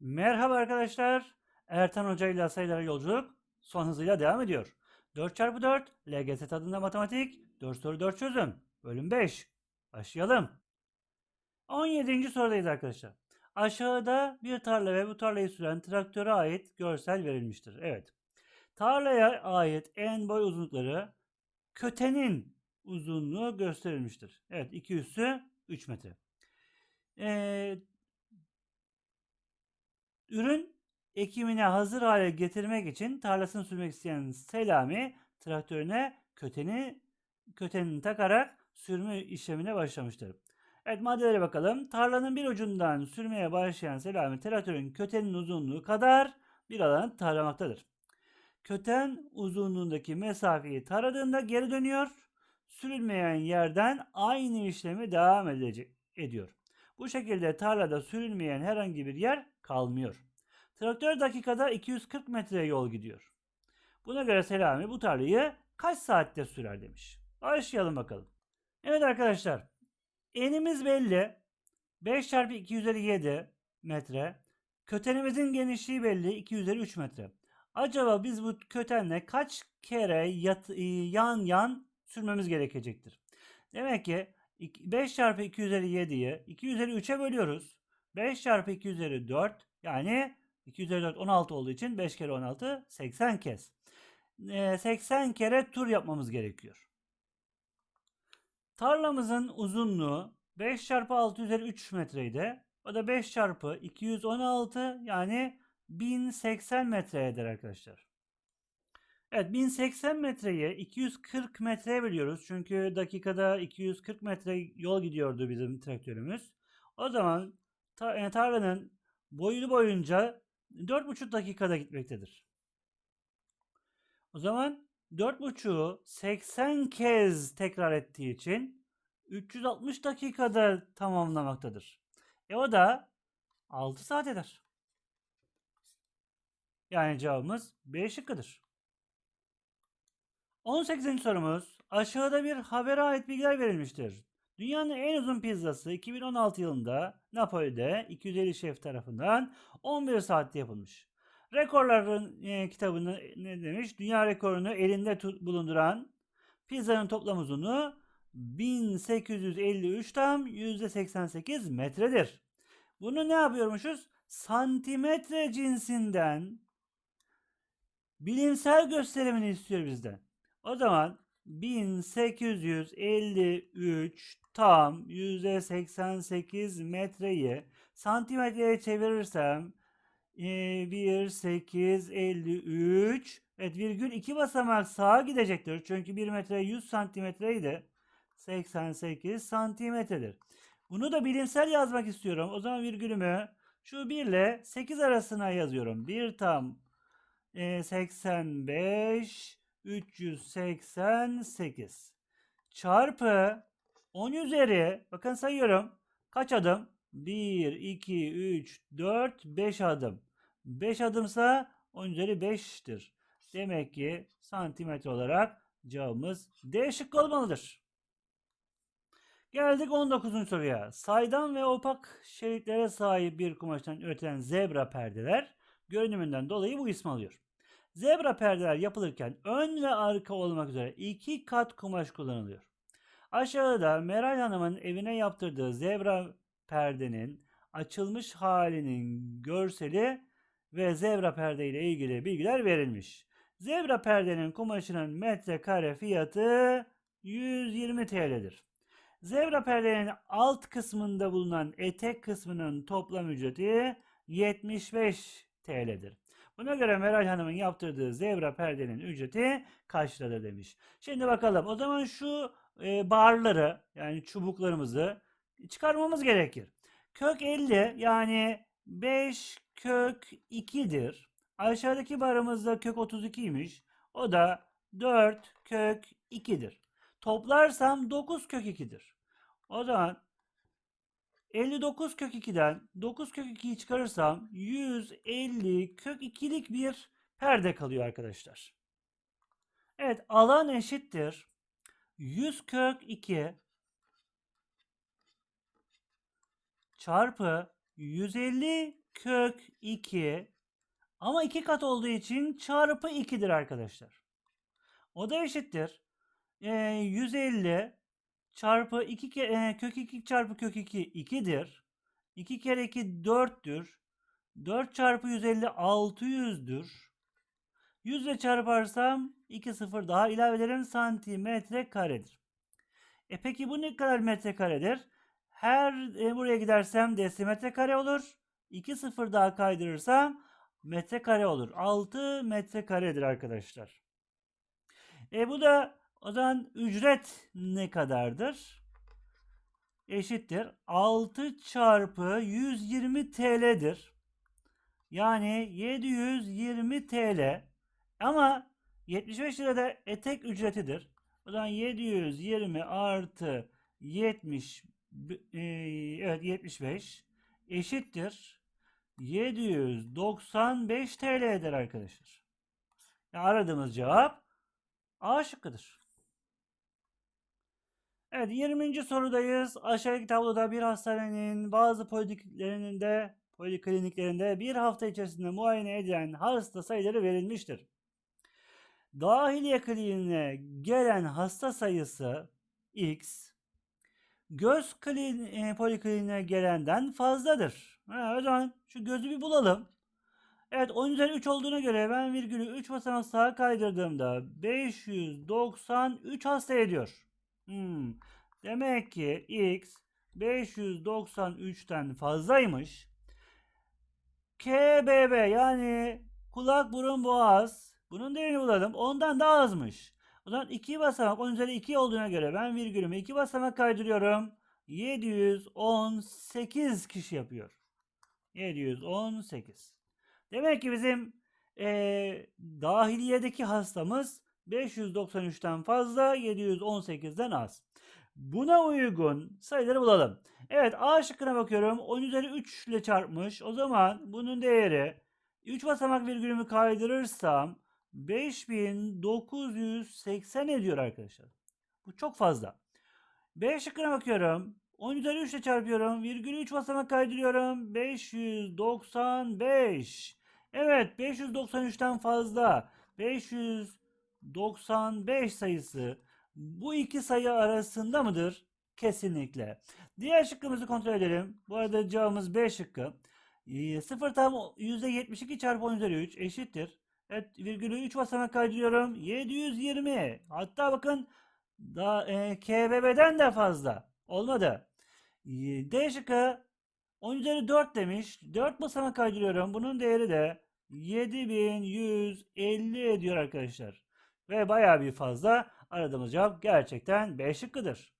Merhaba arkadaşlar. Ertan Hoca ile sayılara yolculuk son hızıyla devam ediyor. 4x4 LGS tadında matematik 4 soru 4 çözüm. Bölüm 5. Başlayalım. 17. sorudayız arkadaşlar. Aşağıda bir tarla ve bu tarlayı süren traktöre ait görsel verilmiştir. Evet. Tarlaya ait en boy uzunlukları kötenin uzunluğu gösterilmiştir. Evet 2 üssü 3 metre. Ee, Ürün ekimine hazır hale getirmek için tarlasını sürmek isteyen Selami traktörüne köteni kötenini takarak sürme işlemine başlamıştır. Evet maddelere bakalım. Tarlanın bir ucundan sürmeye başlayan Selami traktörün kötenin uzunluğu kadar bir alanı taramaktadır. Köten uzunluğundaki mesafeyi taradığında geri dönüyor. Sürülmeyen yerden aynı işlemi devam edecek, ediyor. Bu şekilde tarlada sürülmeyen herhangi bir yer kalmıyor. Traktör dakikada 240 metre yol gidiyor. Buna göre Selami bu tarlayı kaç saatte sürer demiş. Başlayalım bakalım. Evet arkadaşlar. Enimiz belli. 5 çarpı 2 üzeri 7 metre. Kötenimizin genişliği belli. 2 üzeri 3 metre. Acaba biz bu kötenle kaç kere yat, e, yan yan sürmemiz gerekecektir? Demek ki 5 çarpı 2 üzeri 7'yi 2 üzeri 3'e bölüyoruz. 5 çarpı 2 üzeri 4 yani 2 üzeri 4 16 olduğu için 5 kere 16 80 kez. Ee, 80 kere tur yapmamız gerekiyor. Tarlamızın uzunluğu 5 çarpı 6 üzeri 3 metreydi. O da 5 çarpı 216 yani 1080 metre eder arkadaşlar. Evet 1080 metreyi 240 metreye bölüyoruz. Çünkü dakikada 240 metre yol gidiyordu bizim traktörümüz. O zaman tarlanın boylu boyunca 4,5 dakikada gitmektedir. O zaman 4,5'u 80 kez tekrar ettiği için 360 dakikada tamamlamaktadır. E o da 6 saat eder. Yani cevabımız B şıkkıdır. 18. sorumuz. Aşağıda bir habere ait bilgiler verilmiştir. Dünyanın en uzun pizzası 2016 yılında Napoli'de 250 şef tarafından 11 saatte yapılmış. Rekorların e, kitabını ne demiş? Dünya rekorunu elinde tut, bulunduran pizzanın toplam uzunluğu 1853 tam %88 metredir. Bunu ne yapıyormuşuz? Santimetre cinsinden bilimsel gösterimini istiyor bizden. O zaman 1853 tam %88 metreyi santimetreye çevirirsem e, 1853 evet virgül 2 basamak sağa gidecektir. Çünkü 1 metre 100 santimetreydi. 88 santimetredir. Bunu da bilimsel yazmak istiyorum. O zaman virgülümü şu 1 ile 8 arasına yazıyorum. 1 tam e, 85 388 çarpı 10 üzeri bakın sayıyorum. Kaç adım? 1, 2, 3, 4, 5 adım. 5 adımsa 10 üzeri 5'tir. Demek ki santimetre olarak cevabımız D şıkkı olmalıdır. Geldik 19. soruya. Saydam ve opak şeritlere sahip bir kumaştan üretilen zebra perdeler görünümünden dolayı bu ismi alıyor. Zebra perdeler yapılırken ön ve arka olmak üzere iki kat kumaş kullanılıyor. Aşağıda Meral Hanım'ın evine yaptırdığı zebra perdenin açılmış halinin görseli ve zebra perde ile ilgili bilgiler verilmiş. Zebra perdenin kumaşının metrekare fiyatı 120 TL'dir. Zebra perdenin alt kısmında bulunan etek kısmının toplam ücreti 75 TL'dir. Buna göre Meral Hanım'ın yaptırdığı zebra perdenin ücreti kaç liradır demiş. Şimdi bakalım o zaman şu e, barları yani çubuklarımızı çıkarmamız gerekir. Kök 50 yani 5 kök 2'dir. Aşağıdaki barımızda kök 32'ymiş. O da 4 kök 2'dir. Toplarsam 9 kök 2'dir. O zaman 59 kök 2'den 9 kök 2'yi çıkarırsam 150 kök 2'lik bir perde kalıyor arkadaşlar. Evet alan eşittir. 100 kök 2 çarpı 150 kök 2 ama 2 kat olduğu için çarpı 2'dir arkadaşlar. O da eşittir. Ee, 150 çarpı 2 ke- e, kök 2 çarpı kök 2 2'dir. 2 kere 2 4'tür. 4 çarpı 150 600'dür. 100 ile çarparsam 2 sıfır daha ilave ederim santimetre karedir. E peki bu ne kadar metrekaredir? Her e, buraya gidersem desimetre kare olur. 2 sıfır daha kaydırırsam metrekare olur. 6 metrekaredir arkadaşlar. E bu da o zaman ücret ne kadardır? Eşittir. 6 çarpı 120 TL'dir. Yani 720 TL. Ama 75 lira da etek ücretidir. O zaman 720 artı 70 b- e, evet 75 eşittir 795 TL eder arkadaşlar. Yani aradığımız cevap A şıkkıdır. Evet 20. sorudayız. Aşağıdaki tabloda bir hastanenin bazı polikliniklerinde polikliniklerinde bir hafta içerisinde muayene edilen hasta sayıları verilmiştir. Dahiliye kliniğine gelen hasta sayısı X, göz klin, e, polikliniğine gelenden fazladır. Ha, o zaman şu gözü bir bulalım. Evet 10 üzeri 3 olduğuna göre ben virgülü 3 basamak sağa kaydırdığımda 593 hasta ediyor. Hmm. Demek ki X 593'ten fazlaymış. KBB yani kulak burun boğaz bunun değerini bulalım. Ondan daha azmış. O zaman 2 basamak 10 üzeri 2 olduğuna göre ben virgülümü 2 basamak kaydırıyorum. 718 kişi yapıyor. 718. Demek ki bizim eee dahiliyedeki hastamız 593'ten fazla 718'den az. Buna uygun sayıları bulalım. Evet A şıkkına bakıyorum. 10 üzeri 3 ile çarpmış. O zaman bunun değeri 3 basamak virgülümü kaydırırsam 5980 ediyor arkadaşlar. Bu çok fazla. B şıkkına bakıyorum. 10 üzeri 3 ile çarpıyorum. Virgülü 3 basamak kaydırıyorum. 595. Evet 593'ten fazla. 595 sayısı bu iki sayı arasında mıdır? Kesinlikle. Diğer şıkkımızı kontrol edelim. Bu arada cevabımız B şıkkı. Ee, 0 tam %72 çarpı 10 üzeri 3 eşittir. Evet virgülü 3 basamak kaydırıyorum. 720. Hatta bakın da, e, KBB'den de fazla. Olmadı. Ee, D şıkkı 10 üzeri 4 demiş. 4 basamak kaydırıyorum. Bunun değeri de 7150 ediyor arkadaşlar. Ve bayağı bir fazla. Aradığımız cevap gerçekten B şıkkıdır.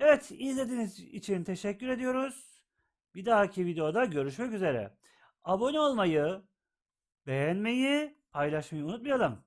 Evet izlediğiniz için teşekkür ediyoruz. Bir dahaki videoda görüşmek üzere. Abone olmayı, beğenmeyi, paylaşmayı unutmayalım.